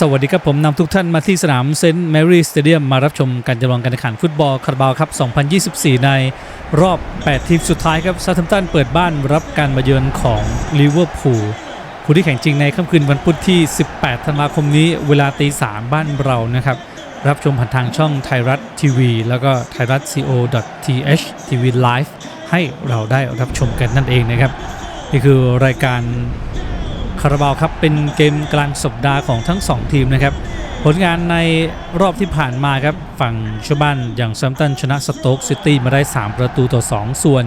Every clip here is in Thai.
สวัสดีครับผมนำทุกท่านมาที่สนามเซนต์แมรี่สเตเดียมมารับชมการจำลองการแข่งขันฟุตบอลคาราบาวครับ 2024 ในรอบ 8 ทีมสุดท้ายครับซาทัมตันเปิดบ้านรับการมาเยือนของลิเวอร์พูลคู่ที่แข่งจริงในค่ำคืนวันพุธที่ 18 ธันวาคมนี้เวลาตี3บ้านเรานะครับ รับชมผ่านทางช่องไทยรัฐทีวีแล้วก็ไทยรัฐ co.th TV Live ให้เราได้รับชมกันนั่นเองนะครับ นี่คือรายการาราบาวครับเป็นเกมกลางสัปดาห์ของทั้ง 2 ทีมนะครับ ผลงานในรอบที่ผ่านมาครับ ฝั่งชาวบ้านอย่างซัมตันชนะสโต๊กซิตี้มาได้ 3 ประตูต่อ 2 ส่วน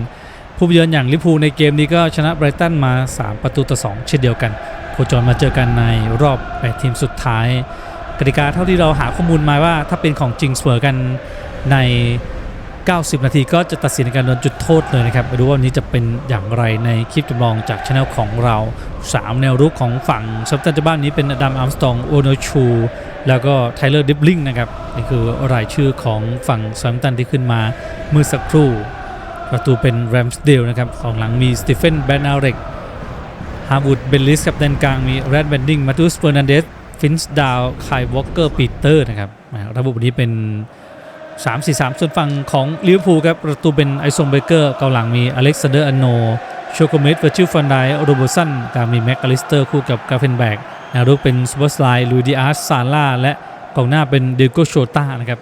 ผู้เยือนอย่างลิพูในเกมนี้ก็ชนะไบรตันมา 3 ประตูต่อ 2 เช่นเดียวกันโคจรมาเจอกันในรอบ8ทีมสุดท้ายกติกาเท่าที่เราหาข้อมูลมาว่าถ้าเป็นของจริงเสมอกันใน 90 นาทีก็จะตัดสินในการโดนจุดโทษเลยนะครับไปดูว่าวันนี้จะเป็นอย่างไรในคลิปจำลองจากช anel ของเรา 3 แนวรุกของฝั่งซัมตันจบ้านนี้เป็นอดัมอาร์มสตองโอโนชู แล้วก็ไทเลอร์ดิบลิงนะครับนี่คือรายชื่อของฝั่งซัมตันที่ขึ้นมาเมื่อสักครู่ ประตูเป็นแรมสเดลนะครับของหลังมีสตีเฟนแบนอาเรกฮาร์วูดเบลลิสกับแดนกลางมีแรดแบนดิงมาตูสเฟอร์นันเดสฟินส์ดาวไคลวอลเกอร์ปีเตอร์นะครับระบบนี้เป็น 3-4-3 ส่วนฝั่งของลิเวอร์พูลครับประตูเป็นไอซงเบเกอร์เกาหลังมีอเล็กซานเดอร์อันโนโชโกเมสเวอร์จิลฟันไดโรเบสันกลางมีแม็กอลิสเตอร์คู่กับกาเฟนแบกแนวรุกเป็นซูเปอร์สไลด์ลูดิอาร์ซาร่าและกองหน้าเป็นเดโกโชต้านะครับ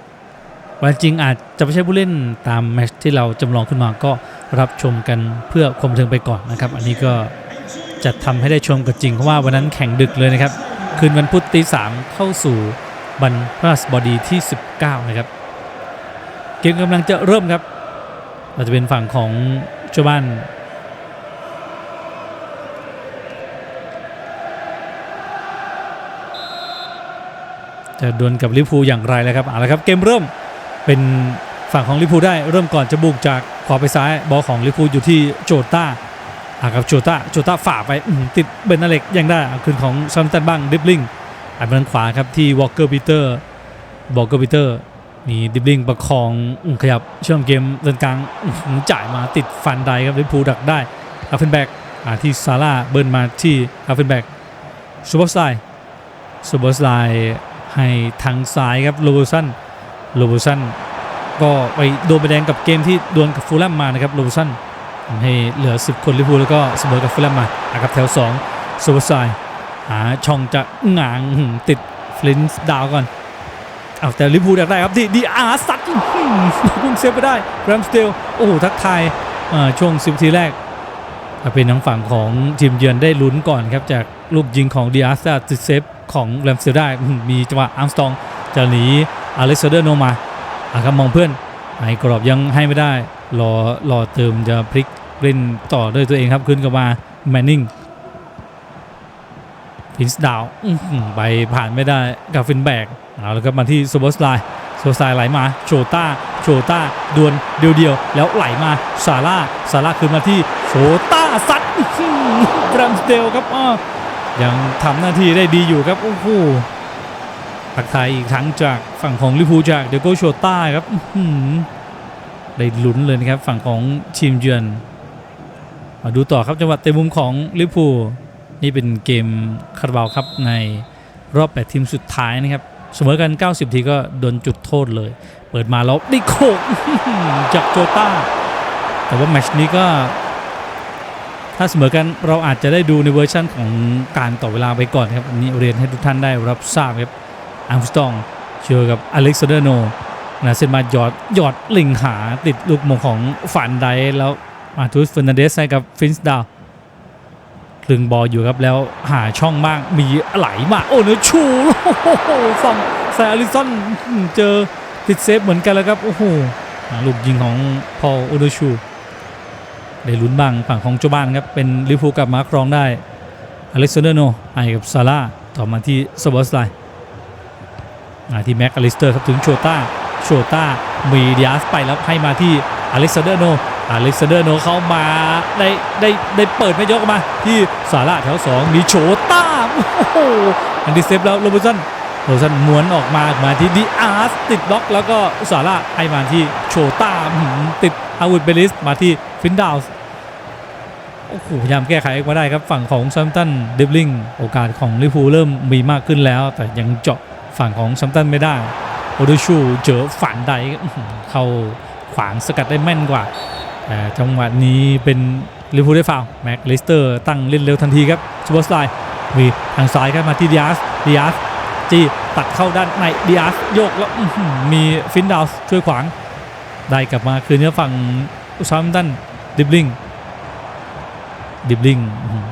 วันจริงอาจจะไม่ใช่ผู้เล่นตามแมชที่เราจำลองขึ้นมาก็รับชมกันเพื่อความเทิงไปก่อนนะครับ อันนี้ก็จะทำให้ได้ชมกันจริงเพราะว่าวันนั้นแข่งดึกเลยนะครับ คืนวันพุธตีสามเข้าสู่วันพฤหัสบดีที่ 19 นะครับ เกมกำลังจะเริ่มครับเราจะเป็นฝั่งของเจ้าบ้านจะดวลกับลิเวอร์พูอย่างไรแล้วครับเอาละครับเกมเริ่มเป็นฝั่งของลิเวอร์พูได้เริ่มก่อนจะบุกจากขวาไปซ้ายบอลของลิเวอร์พูอยู่ที่โจต้าอาครับโจต้าโจต้าฝ่าไปติดเบนนาเล็กยังได้คืนของซัมตันบ้างดิบลิงอันไปทางขวาครับที่วอลเกอร์ปีเตอร์วอลเกอร์ปีเตอร์ มีดิบลิงประคองขยับเชื่อมเกมเดินกลางจ่ายมาติดฟันไดครับลิเวอร์พูลดักได้อาเฟนแบกอาที่ซาร่าเบิร์นมาที่อาเฟนแบกซูเปอร์สไลซูเปอร์สไลให้ทางซ้ายครับโรเบสันโรเบสันก็ไปโดนใบแดงกับเกมที่ดวลกับฟูลแลมมานะครับโรเบสันให้เหลือ 10 คนลิเวอร์พูลแล้วก็เสมอกับฟูลแลมมาขับแถว2ซูเปอร์สไลหาช่องจะหงางติดฟลินส์ดาวก่อน เอาแต่ลิเวอร์พูอยากได้ครับที่ดีอาร์ซัดอื้อหือพุ่งเซฟไปได้แรมสเตลโอ้โหทักทายช่วงสิบทีแรกเป็นทางฝั่งของทีมเยือนได้ลุ้นก่อนครับจากลูกยิงของดีอาร์ซัติดเซฟของแรมสเตลได้มีจังหวะอาร์มสตองจะหนีอเล็กซานเดอร์โนมาอะครับมองเพื่อนไอ้กรอบยังให้ไม่ได้รอรอเติมจะพลิกเล่นต่อด้วยตัวเองครับขึ้นกับมาแมนนิง พินส์ดาวไปผ่านไม่ได้กับฟินแบกเอาแล้วก็มาที่โซบอสไลโซบอสไลไหลมาโชต้าโชต้าดวลเดียวเดียวๆแล้วไหลมาซาร่าซาร่าคืนมาที่โชต้าซัดแบรมสเดลครับอ้อยังทำหน้าที่ได้ดีอยู่ครับโอ้โหทักทายอีกครั้งจากฝั่งของลิพูจากเดโกโชต้าครับอื้อหือได้ลุ้นเลยนะครับฝั่งของทีมเยือนมาดูต่อครับจังหวะเตะมุมของลิพู นี่เป็นเกมคาราบาวครับในรอบ 8 ทีมสุดท้ายนะครับ เสมอกัน 90 ทีก็โดนจุดโทษเลย เปิดมาแล้วได้โขกจากโจต้า แต่ว่าแมชนี้ก็ ถ้าเสมอกันเราอาจจะได้ดูในเวอร์ชั่นของการต่อเวลาไปก่อนครับอันนี้เรียนให้ทุกท่านได้รับทราบครับอัมสตองเจอกับอเล็กซานเดอร์โนนะเซนมาหยอดหยอดลิงหาติดลูกมงของฝันไดแล้วมาทูสเฟอร์นันเดสให้กับฟินส์ดาว คลึงบอลอยู่ครับแล้วหาช่องบ้างมีไหลมาโอ้เนื้อชูโอ้โหฝั่งแซอาริสันเจอติดเซฟเหมือนกันแล้วครับโอ้โหลูกยิงของพอลโอเนชูได้ลุ้นบ้างฝั่งของเจ้าบ้านครับเป็นลิเวอร์พูกลับมาครองได้อเล็กซานเดอร์โนให้กับซาร่าต่อมาที่สบอสไลมาที่แม็กอลิสเตอร์ครับถึงโชต้าโชต้ามีดิอาสไปแล้วให้มาที่อเล็กซานเดอร์โน อเล็กซานเดอร์โนเข้ามาได้ได้ได้เปิดไม่ยกออกมา ที่ซาร่าแถว 2 มีโชต้าโอ้โหอันดีเซฟแล้วโรเบร์ตสันโรเบร์ตสันม้วนออกมามาที่ดีอาร์สติดบล็อก แล้วก็ซาร่าให้มาที่โชต้าติดอาวุธเบลิสมาที่ฟินดาวส์โอ้โหพยายามแก้ไขมาได้ครับฝั่งของซัมตันเดบลิงโอกาสของลิเวอร์พูเริ่มมีมากขึ้นแล้ว แต่ยังเจาะฝั่งของซัมตันไม่ได้โอดูชูเจอฝันใดอื้อหือเข้าขวางสกัดได้แม่นกว่า แต่จังหวะนี้เป็นลิเวอร์พูลได้ฟาวแม็กลิสเตอร์ตั้งเล่นเร็วทันทีครับซูเปอร์สไตล์มีทางซ้ายครับมาที่ดิอาสดิอาสจี้ตัดเข้าด้านในดิอาสโยกแล้วมีฟินดาวส์ช่วยขวาง ได้กลับมาคืนนี้ฝั่งซาร์ตันดิบลิงดิบลิง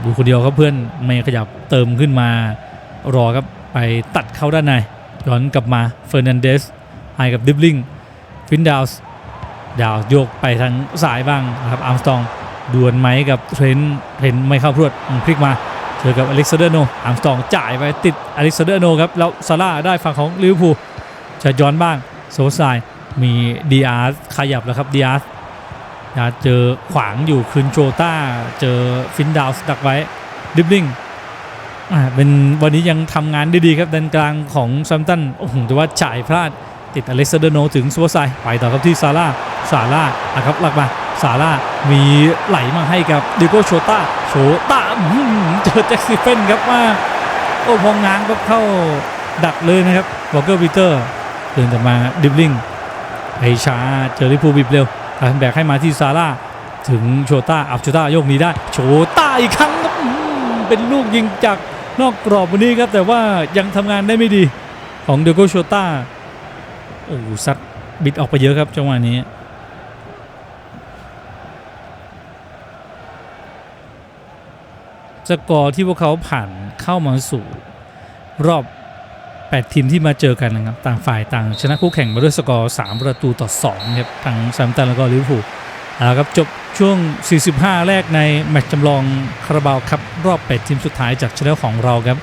อยู่คนเดียวครับเพื่อนไม่ขยับเติมขึ้นมารอครับไปตัดเข้าด้านในย้อนกลับมาเฟอร์นันเดสให้กับดิบลิงฟินดาวส์ ดาวโยกไปทางสายบ้างนะครับอาร์มสตองดวลไหมกับเทรนต์เทรนต์ไม่เข้าพรวดพลิกมาเจอกับอเล็กซานเดอร์โนอาร์มสตองจ่ายไปติดอเล็กซานเดอร์โนครับแล้วซาร่าได้ฝั่งของลิเวอร์พูลจะย้อนบ้างโซซายมีดีอาร์ขยับแล้วครับดีอาร์ดาเจอขวางอยู่คืนโจต้าเจอฟินดาวสดักไว้ดิบลิงอ่าเป็นวันนี้ยังทำงานได้ดีครับด้านกลางของซัมตันโอ้โหแต่ว่าจ่ายพลาด ติดอเล็กซานเดอร์โนถึงซัวไซไปต่อครับที่ซาร่าซาร่าอะครับหลักมาซาร่ามีไหลมาให้กับดิโกโชต้าโชต้าเจอแจ็คซิเฟนครับว่าโอ้พองงางก็เข้าดักเลยนะครับวอลเกอร์ปีเตอร์เดินกลับมาดิบลิงไอชาเจอลิปูบิบเร็วการแบกให้มาที่ซาร่าถึงโชต้าอับโชต้าโยกนี้ได้ โชต้าอีกครั้งเป็นลูกยิงจากนอกกรอบวันนี้ครับ แต่ว่ายังทำงานได้ไม่ดีของเดโกโชต้า โอ้โหซัดบิดออกไปเยอะครับจังหวะนี้สกอร์ที่พวกเขาผ่านเข้ามาสู่รอบ 8 ทีมที่มาเจอกันนะครับ ต่างฝ่ายต่างชนะคู่แข่งมาด้วยสกอร์ 3 ประตูต่อ2ครับทั้งแซมตันแล้วก็ลิเวอร์พูลเอาละครับจบช่วง 45 แรกในแมตช์จำลองคาราบาวครับรอบ 8 ทีมสุดท้ายจากช anel ของเราครับ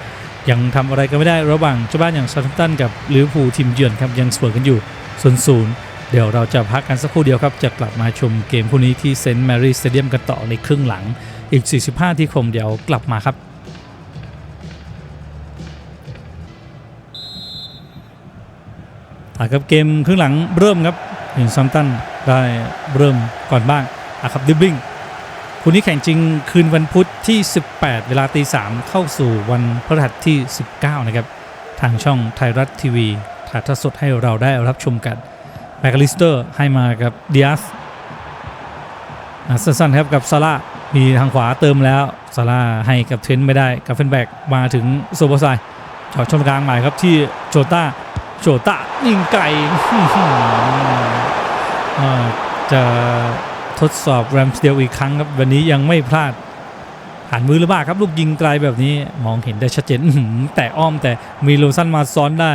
ยังทำอะไรกันไม่ได้ระหว่างเจ้าบ้านอย่างซา u ์ตันกับลิเวอร์พูลทีมเยือนครับยังเสมอกันอยู่ศูนย์ศูนย์เดี๋ยวเราจะพักกันสักครู่เดียวครับ จะกลับมาชมเกมคู่นี้ที่เซนต์แมรี่สเตเดียมกันต่อในครึ่งหลังอีก 45 ที่คมเดี๋ยวกลับมาครับครับเกมครึ่งหลังเริ่มครับเห็นซัมตันได้เริ่มก่อนบ้างอะครับดิบลิง คู่นี้แข่งจริงคืนวันพุธที่ 18 เวลาตี3เข้าสู่วันพฤหัสที่ 19 นะครับ ทางช่องไทยรัฐทีวีถ่ายทอดสดให้เราได้รับชมกันแบคลิสเตอร์ให้มากับดิอาสสั้นๆครับกับซาร่ามีทางขวาเติมแล้วซาร่าให้กับเทนไม่ได้กับเฟนแบกมาถึงโซโบไซจอดช่องกลางใหม่ครับที่โจต้าโจตะยิงไก่จะ ทดสอบแรมสเดลอีกครั้งครับวันนี้ยังไม่พลาดผ่านมือหรือเปล่าครับ ลูกยิงไกลแบบนี้มองเห็นได้ชัดเจนแต่อ้อมแต่มีโลซันมาซ้อนได้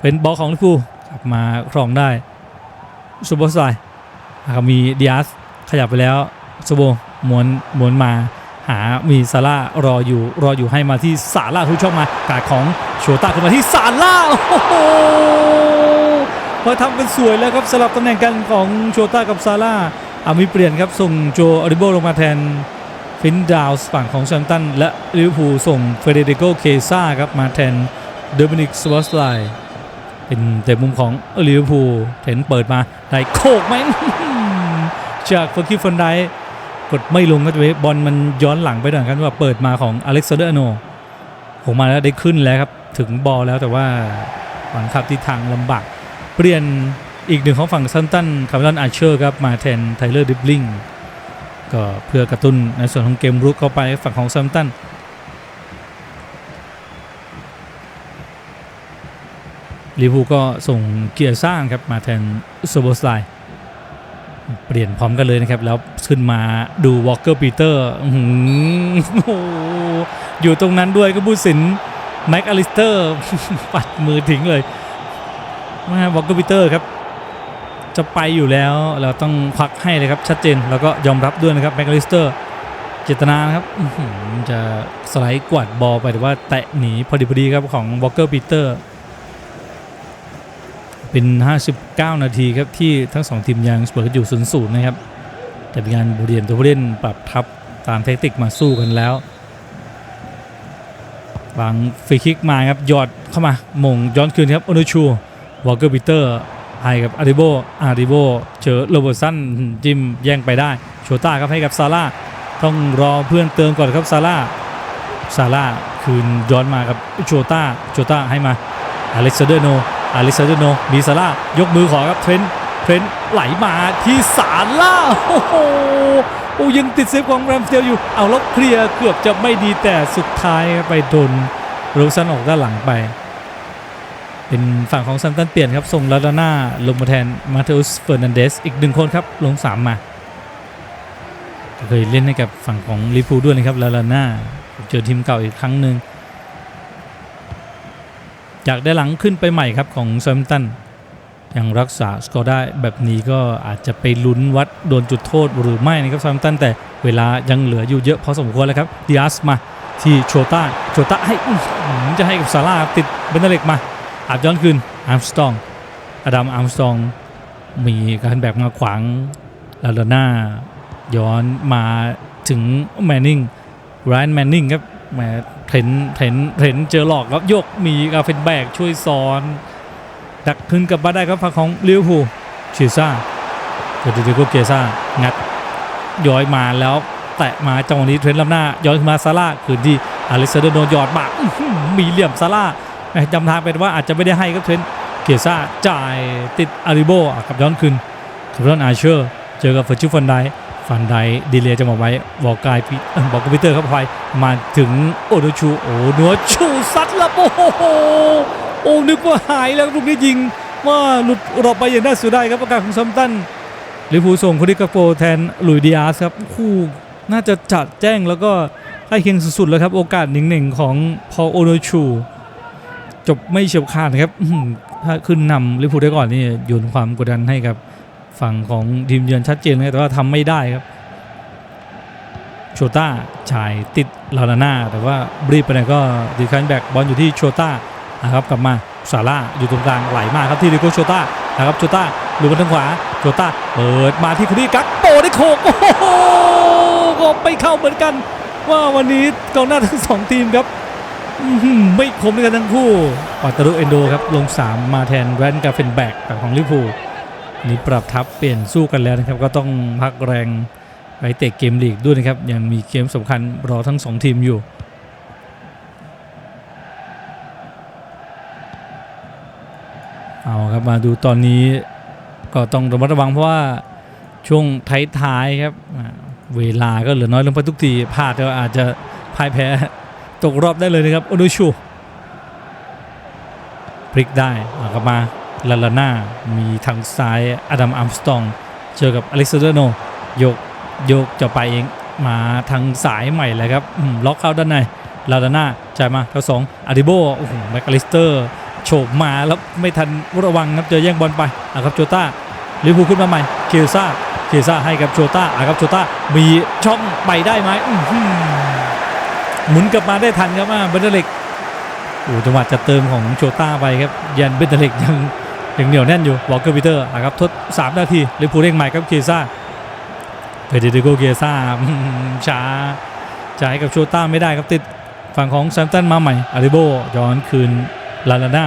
เป็นบอลของลิเวอร์พูลกลับมาครองได้ซูโบไซนะครับมีดิอาสขยับไปแล้วซูโบหมวนหมวนมาหามีซาร่ารออยู่รออยู่ให้มาที่ซาร่าทุกช่องมากาดของโชต้าขึ้นมาที่ซาร่าโอ้โหมาทำกันสวยแล้วครับสลับตำแหน่งกันของโชต้ากับซาร่า อามีเปลี่ยนครับส่งโจอริโบลงมาแทนฟินดาวส์ฝั่งของแซมตันและลิเวอร์พูลส่งเฟเดริโกเคซ่าครับมาแทนเดอร์มินิกสวอสไลเป็นแต่มุมของลิเวอร์พูลเห็นเปิดมาได้โคกไหมจากเฟอร์คิฟฟันไดกดไม่ลงก็จะบอลมันย้อนหลังไปหน่อยกันว่าเปิดมาของอเล็กซานเดอร์โนผมมาแล้วได้ขึ้นแล้วครับ ถึงบอลแล้วแต่ว่าฝั่งขับที่ทางลำบากเปลี่ยน อีกหนึ่งของฝั่งซันตันคาร์ลอนอาร์เชอร์ครับมาแทนไทเลอร์ดิบลิงก็เพื่อกระตุ้นในส่วนของเกมรุกเข้าไปฝั่งของซัมตันลิเวอร์พูลก็ส่งเกียร์สร้างครับมาแทนโซโบสไลเปลี่ยนพร้อมกันเลยนะครับ แล้วขึ้นมาดูวอลเกอร์ปีเตอร์อยู่ตรงนั้นด้วยก็บูสินแม็กอลิสเตอร์ปัดมือทิ้งเลยมาวอลเกอร์ปีเตอร์ครับ จะไปอยู่แล้วเราต้องควักให้เลยครับชัดเจนแล้วก็ยอมรับด้วยนะครับแม็กลิสเตอร์เจตนานะครับจะสไลด์กวาดบอลไปแต่ว่าแตะหนีพอดีพอดีครับของวอลเกอร์ปีเตอร์เป็น 59 นาทีครับที่ทั้งสองทีมยังเสมอกันอยู่0-0นะครับ แต่เป็นการบูเรียนตัวผู้เล่นปรับทับตามเทคนิคมาสู้กันแล้ววางฟรีคิกมาครับหยอดเข้ามามงย้อนคืนครับอนุชูวอลเกอร์ปีเตอร์ ให้กับอาริโบอาริโบเจอโรเบอร์สันจิมแย่งไปได้โชต้าครับให้กับซาร่าต้องรอเพื่อนเติมก่อนครับซาร่าซาร่าคืนย้อนมากับโจต้าโจต้าให้มาอเล็กซานเดอร์โนอเล็กซานเดอร์โนมีซาร่ายกมือขอครับเทรนเทรนไหลมาที่ซาร่าโอ้โหโอ้ยังติดเซฟของแรมสเดลอยู่เอาแลบเคลียร์เกือบจะไม่ดีแต่สุดท้ายไปโดนโรซันออกด้านหลังไป เป็นฝั่งของซัมตันเปลี่ยนครับส่งลาดาน่าลงมาแทนมาเทอุสเฟอร์นันเดสอีกหนึ่งคนครับลงสามมา เคยเล่นให้กับฝั่งของลิเวอร์พูด้วยนะครับลาลาน่าเจอทีมเก่าอีกครั้งหนึ่งจากได้หลังขึ้นไปใหม่ครับของซัมตันยังรักษาสกอร์ได้แบบนี้ก็อาจจะไปลุ้นวัดโดนจุดโทษหรือไม่นะครับซัมตันแต่เวลายังเหลืออยู่เยอะพอสมควรแล้วครับดิอาสมาที่โชต้าโชต้าให้จะให้กับซาร่าติดเบนเดเล็กมา อาบย้อนคืนอาร์มสตองอดัมอาร์มสตองมีการแบกมาขวางลาลาน่าย้อนมาถึงแมนนิงไรอันแมนนิงครับแหมเห็นเห็นเห็นเจอหลอกครับยกมีกาเฟนแบกช่วยซ้อน ดักขึ้นกลับมาได้ครับฝั่งของลิเวอร์พูลชิซ่าเจอดิโกเกซ่างัดย้อยมาแล้วแตะมาจังหวะนี้เทรนลำหน้าย้อนขึ้นมาซาร่าคืนที่อเล็กซานเดอร์โนหยอดมาอื้อหือมีเหลี่ยมซาร่า จำทางเป็นว่าอาจจะไม่ได้ให้ครับเทรนเกียซ่าจ่ายติดอาริโบอะกับย้อนคืนกับย้อนอาเชอร์ เจอกับเฟอร์ชิฟันไดฟันไดดีเลยจะมาไว้บอกกายพี่บอกกับพีเตอร์ครับไปมาถึงโอโดชูโอโนชูซัดล้วโอ้โหโอ้นึกว่าหายแล้วลูกนี้ยิงว่าหลุดรอบไปอย่างน่าเสียดายครับประกาศของซัมตันลิเวอร์พูส่งคนที่กระโปแทนลุยดิอาสครับคู่น่าจะจัดแจ้งแล้วก็ใกล้เคียงสุดๆแล้วครับ โอกาสหนึ่งๆของพอโอโนชู จบไม่เฉียบขาดนะครับถ้าขึ้นนำลิเวอร์พูลได้ก่อนนี่โยนความกดดันให้กับฝั่งของทีมเยือนชัดเจนเลยแต่ว่าทำไม่ได้ครับโชต้าชายติดลาลาน่าแต่ว่าบรีบไปไหนก็ดีคันแบกบอลอยู่ที่โชต้านะครับกลับมาซาร่าอยู่ตรงกลางไหลมาครับที่ดิโกโชต้านะครับโชต้าหลุดมาทางขวาโชต้าเปิดมาที่คนนี้กักโปได้โขกโอ้โหก็ไม่เข้าเหมือนกัน ว่าวันนี้กองหน้าทั้งสองทีมครับ ไม่คมด้วยกันทั้งคู่ปัตตารุเอนโดครับลง 3 มาแทนแวนกาเฟนแบกของลิเวอร์พูลนี่ปรับทับเปลี่ยนสู้กันแล้วนะครับ ก็ต้องพักแรงไปเตะเกมลีกด้วยนะครับ ยังมีเกมสำคัญรอทั้ง 2 ทีมอยู่เอาครับมาดูตอนนี้ก็ต้องระมัดระวังเพราะว่าช่วงท้ายๆครับ เวลาก็เหลือน้อยลงไปทุกทีพลาดก็อาจจะพ่ายแพ้ ตกรอบได้เลยนะครับโอโดชูพลิกได้เอกลับมาลาลาน่ามีทางซ้ายอดัมอัมสตองเจอกับอเล็กซานเดอร์โนโยกโยกจะไปเองมาทางสายใหม่เลยครับล็อกเข้าด้านในลาลาน่าจ่ายมาเท่าสองอาริโบโอ้โหแมคอลิสเตอร์โฉบมาแล้วไม่ทันระวังครับเจอแย่งบอลไปอะครับโจต้าลิเวอร์พูขึ้นมาใหม่เคียซ่าเคียซ่าให้กับโจต้าอะครับโจต้ามีช่องไปได้ไหม หมุนกลับมาได้ทันครับว่าเบนเดเล็กโอ้จังหวะจะเติมของโชต้าไปครับยันเบนเดเล็กยังยังเหนียวแน่นอยู่วอลเกอร์ปีเตอร์อะครับทด3นาทีลิเวอร์พูลเร่งใหม่ครับเกียซ่าเฟเดริโกเกียซ่าช้าจ่ายกับโชต้าไม่ได้ครับติดฝั่งของแซมตันมาใหม่อาริโบย้อนคืนลาลาน่า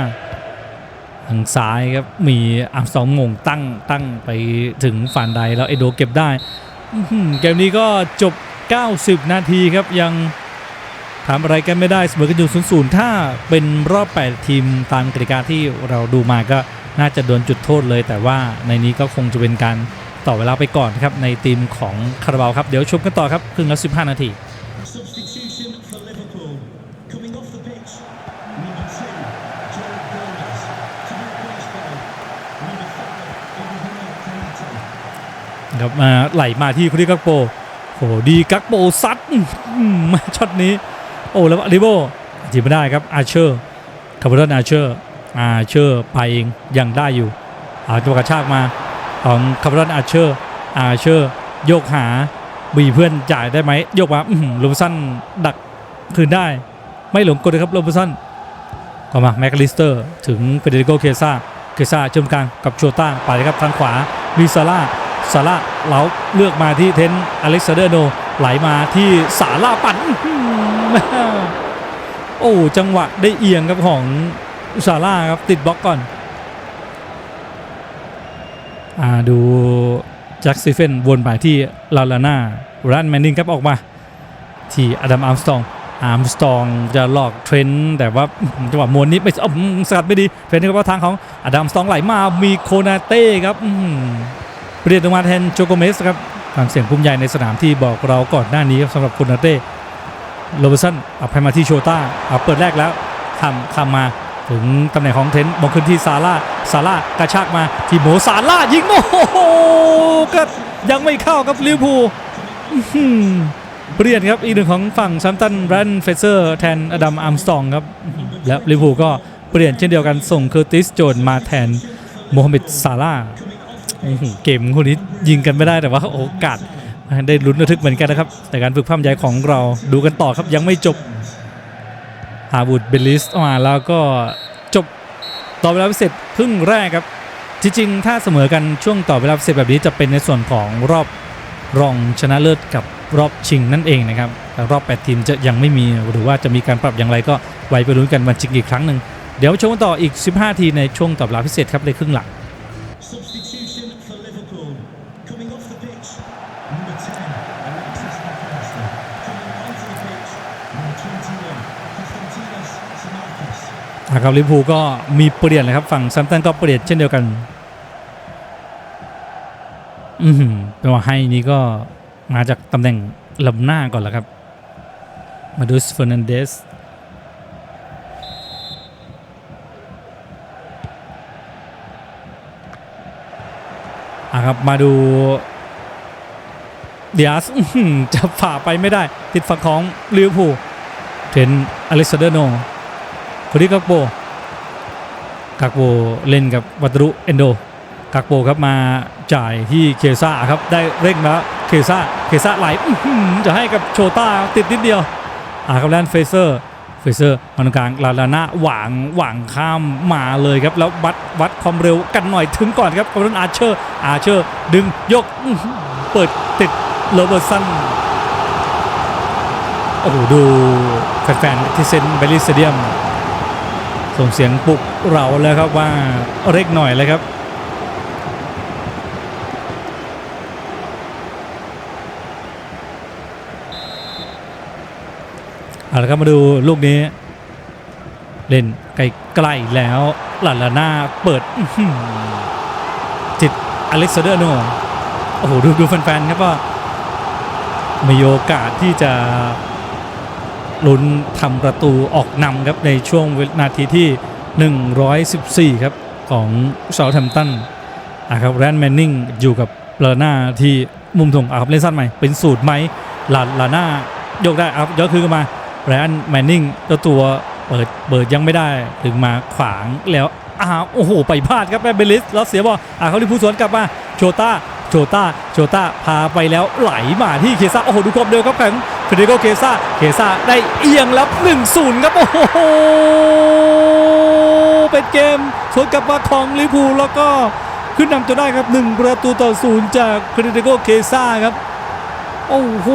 ทางซ้ายครับมีอัมสองงงตั้งตั้งไปถึงฝันใดแล้วเอโดเก็บได้เกมนี้ก็จบ 90 นาทีครับยัง ทำอะไรกันไม่ได้เสมอกันอยู่ศูนย์ศูนย์ถ้าเป็นรอบ 8 ทีมตามกติกาที่เราดูมาก็น่าจะโดนจุดโทษเลย แต่ว่าในนี้ก็คงจะเป็นการต่อเวลาไปก่อนครับในทีมของคาราบาวครับ เดี๋ยวชมกันต่อครับครึ่งละ15 นาที ครับมาไหลมาที่คริกักโปโอ้โหดีกักโปซัดมาช็อตนี้ โอ้แล้วริโบจีบไม่ได้ครับอาเชอร์คาร์บอนอาเชอร์อาเชอร์ไปเองยังได้อยู่อาตัวกระชากมาของคาร์บอนอาเชอร์อาเชอร์โยกหาบีเพื่อนจ่ายได้ไหมโยกมาลูมสันดักคืนได้ ไม่หลงกลเลยครับลูมสันก็มาแมคลิสเตอร์ถึงเฟเดริโกเคซ่าเคซ่าเชื่อมกลางกับโชต้าไปเลยครับทางขวามีซาร่าซาร่าเราเลือกมาที่เทนอเล็กซานเดอร์โน ไหลมาที่สาลาปั่นโอ้จังหวะได้เอียงครับของซาร่าครับติดบล็อกก่อนอ่าดูแจ็คซีเฟนวนไปที่ลาลาน่ารันแมนนิงครับออกมา ที่อดัมอาร์มสตองอาร์มสตองจะหลอกเทรนด์แต่ว่าจังหวะมวนนี้ไม่สกัดไม่ดีเทรนด์ก็ว่าทางของอดัมสตองไหลมามีโคนาเต้ครับเปลี่ยนออกมาแทนโจโกเมสครับ ฟังเสียงภูมิใหญ่ในสนามที่บอกเราก่อนหน้านี้ครับสำหรับโคนาเต้โรเบร์สันเอาไปมาที่โชต้าเอาเปิดแรกแล้วข้ามข้ามมาถึงตำแหน่งของเทนต์มองขึ้นที่ซาร่าซาร่ากระชากมาที่โมซาร่ายิงโอ้โหก็ยังไม่เข้ากับลิเวอร์พูลเปลี่ยนครับอีกหนึ่งของฝั่งซัมตันแบรนเฟเซอร์แทนอดัมอาร์มสตองครับ และลิเวอร์พูลก็เปลี่ยนเช่นเดียวกันส่งเคอร์ติสโจนมาแทนโมฮัมเหม็ดซาร่า เกมคู่นี้ยิงกันไม่ได้แต่ว่าโอกาสได้ลุ้นระทึกเหมือนกันนะครับ แต่การฝึกภาพใหญ่ของเราดูกันต่อครับยังไม่จบฮาวูดเบลิสมาแล้วก็จบต่อเวลาพิเศษครึ่งแรกครับ จริงๆ ถ้าเสมอกันช่วงต่อเวลาพิเศษแบบนี้จะเป็นในส่วนของรอบรองชนะเลิศกับรอบชิงนั่นเองนะครับแต่รอบ 8 ทีมจะยังไม่มีหรือว่าจะมีการปรับอย่างไรก็ไว้ไปลุ้นกันวันชิงอีกครั้งหนึ่งเดี๋ยวชมกันต่ออีก 15 ทีในช่วงต่อบรับพิเศษครับในครึ่งหลัง นะครับลิเวอร์พูลก็มีเปลี่ยนเลยครับฝั่งซัมตันก็เปลี่ยนเช่นเดียวกัน อือหือแต่ว่าให้นี้ก็มาจากตำแหน่งลำหน้าก่อนแล้วครับ มาดูสเฟอร์นันเดสอะครับมาดูเดียสอื้อหือจะฝ่าไปไม่ได้ ติดฝั่งของลิเวอร์พูลเทรนอเล็กซานเดอร์โน คนนี้กักโบกักโบเล่นกับวัตรุเอนโดกักโบครับมาจ่ายที่เคซ่าครับได้เร่งแล้วเคซ่าเคซ่าไหลจะให้กับโชต้าติดนิดเดียวอ่าครับแลนเฟเซอร์เฟเซอร์มันกลางลาลาน่าหวางหวางข้ามมาเลยครับ แล้ววัดวัดความเร็วกันหน่อยถึงก่อนครับคอมรอนอาร์เชอร์อาร์เชอร์ดึงยกเปิดติดโรเบอร์สันโอ้โหดูแฟนๆที่เซนเบลลิสเตเดียม ส่งเสียงปลุกเราแล้วครับว่าเร่งหน่อยเลยครับเอาละครับมาดูลูกนี้ เล่นไกลๆแล้วหลาลาน่าเปิดจิตอเล็กซานเดอร์โนโอ้โหดูดูแฟนๆครับว่ามีโอกาสที่จะ ลุ้นทำประตูออกนำครับในช่วงนาทีที่ 114 ครับของเซาแทมตันอะครับแรนแมนนิงอยู่กับลาน่าที่มุมถงอะครับเล่นสั้นใหม่เป็นสูตรไหมลาลาน่ายกได้อับย้อนคืนมาแรนแมนนิงตัวตัวเปิดเปิดยังไม่ได้ถึงมาขวางแล้วอ้าวโอ้โห ไปพลาดครับแมนเบลิสแล้วเสียบอลอะเขาที่ผู้สวนกลับมาโชต้า โชต้าโชต้าพาไปแล้วไหลมาที่เคซ่าโอ้โหดูความเร็วครับแข็งเฟเดโกเคซ่าเคซ่าได้เอียงแล้ว1-0ครับโอ้โหเป็นเกมสวนกลับมาของลิพูแล้วก็ขึ้นนำจนได้ครับ 1 ประตูต่อศูนย์จากเฟเดโกเคซ่าครับโอ้โห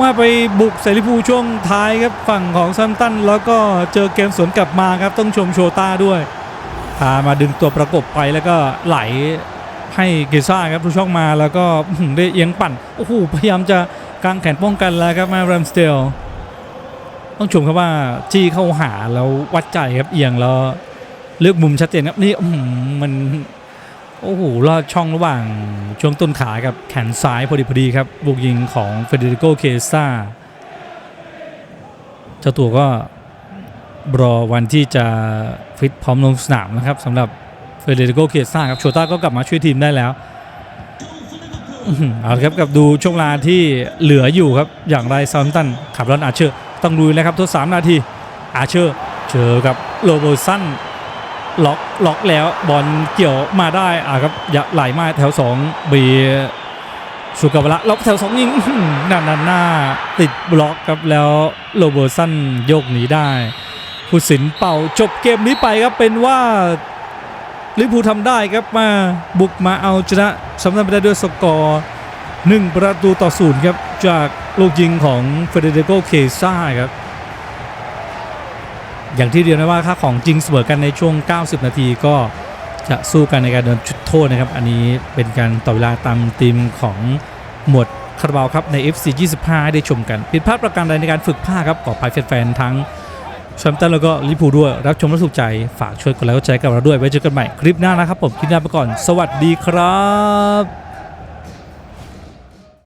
ว่าไปบุกใส่ลิเวอร์พูช่วงท้ายครับฝั่งของซัมตัน แล้วก็เจอเกมสวนกลับมาครับต้องชมโชต้าด้วยพามาดึงตัวประกบไปแล้วก็ไหล ให้เกซ่าครับทุกช่องมาแล้วก็ได้เอียงปั่น โอ้โห พยายามจะกางแขนป้องกันแล้วครับมาแรมสเตลต้องชมครับว่าจี้เข้าหาแล้ววัดใจครับเอียงแล้วเลือกมุมชัดเจนครับนี่มันโอ้โหลอดช่องระหว่างช่วงต้นขากับแขนซ้ายพอดีพอดีครับบุกยิงของเฟเดริโกเคซ่าเจ้าตัวก็รอวันที่จะฟิตพร้อมลงสนามนะครับสำหรับ เฟเดริโกเคซ่าครับโชต้าก็กลับมาช่วยทีมได้แล้วเอาละครับกับดูช่วงเวลาที่เหลืออยู่ครับอย่างไรซาร์ตันขับรอนอาเชอร์ต้องดูแล้วครับทดสามนาทีอาเชอร์เจอกับโรเบอร์สันล็อกล็อกแล้วบอลเกี่ยวมาได้อะครับอย่าไหลมาแถว2บีสุกาวระล็อกแถว2ยิงอื้อหือนั่นนั่นหน้าติดบล็อกครับแล้วโรเบอร์สันโยกหนีได้ผู้สินเป่าจบเกมนี้ไปครับเป็นว่า ลิเวอร์พูทำได้ครับมาบุกมาเอาชนะสำนักไปได้ด้วยสกอร์1ประตูต่อศูนย์ครับจากลูกยิงของเฟเดริโกเคซ่าครับอย่างที่เรียนไว้ว่าค่าของจริงเสมอกันในช่วง 90 นาทีก็จะสู้กันในการโดนจุดโทษนะครับ อันนี้เป็นการต่อเวลาตามทีมของหมวดคาราบาวครับใน FC 25 ให้ได้ชมกัน ผิดพลาดประการใดในการฝึกผ้าครับขออภัยแฟนๆทั้ง แชมป์ตันแล้วก็ลิปูด้วย รับชมและสุขใจ ฝากช่วยกดไลค์กดแชร์กับเราด้วย ไว้เจอกันใหม่คลิปหน้านะครับผมคลิปหน้าไปก่อน สวัสดีครับ